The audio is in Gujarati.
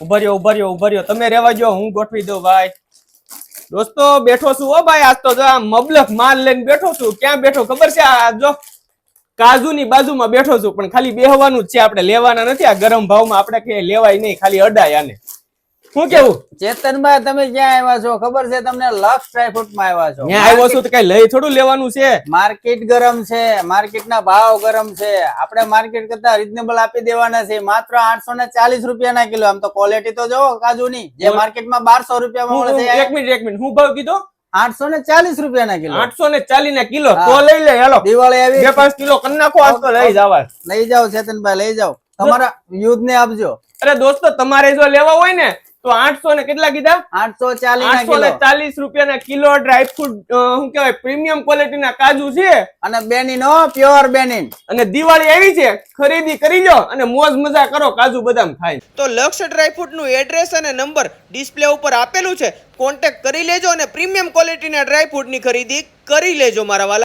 ઊભા રહ્યો ઊભા રહ્યો ઊભા રહ્યો. તમે રેવા જો હું ગોઠવી દઉં, ભાઈ. દોસ્તો, બેઠો છું ઓ ભાઈ, આજ તો જો આ મબલક માલ લઈને બેઠો છું. ક્યાં બેઠો? ખબર છે? આ જો કાજુની બાજુમાં બેઠો છું, પણ ખાલી બેહવાનું જ છે. આપણે લેવાના નથી. આ ગરમ ભાવમાં આપણે કઈ લેવાય નહીં, ખાલી અડાય આને. શું કેવું? ચેતનભાઈ તમે ક્યાં આવ્યા છો? ખબર છે તમને લક્ષ ડ્રાયફ્રૂટમાં આવ્યા છો. ત્યાં આવ્યો છું તો કઈ લઈ થોડું લેવાનું છે. માર્કેટ ગરમ છે માર્કેટ ના ભાવ ગરમ છે. આપણે માર્કેટ કરતા રીઝનેબલ આપી દેવાના છે. માત્ર આઠસો ને ચાલીસ રૂપિયાના કિલો. આમ તો ક્વોલિટી તો જોવો કાજુની. જે માર્કેટમાં બારસો રૂપિયા માં મળે છે એક મિનિટ એક મિનિટ. હું ભાવ કીધો? આઠસો ને ચાલીસ રૂપિયાના કિલો. આઠસો ને ચાલી ના કિલો તો લઈ લે હેલો. દિવાળી આવી. બે પાંચ કિલો કરી નાખો આજ તો લઈ જવા લઈ જાઓ ચેતનભાઈ લઈ જાઓ. તમારા યુદ્ધ ને આપજો. અરે દોસ્તો તમારે જો લેવા હોય ને તો આઠસો ને કેટલા કીધા? આઠસો ચાલીસ આઠસો ને કિલો. ડ્રાય રૂપિયાના શું કેવાય પ્રીમિયમ ક્વોલિટીના કાજુ છે. અને બેની નો પ્યોર બેનીન. અને દિવાળી આવી છે ખરીદી કરી લો અને મોજ મજા કરો કાજુ બદામ ખાઈ. તો લક્ષ ડ્રાયફ્રૂટનું એડ્રેસ અને નંબર ડિસ્પ્લે ઉપર આપેલું છે. કોન્ટેક્ટ કરી લેજો અને પ્રીમિયમ ક્વોલિટીના ડ્રાયફ્રૂટની ખરીદી કરી લેજો મારા વાલા.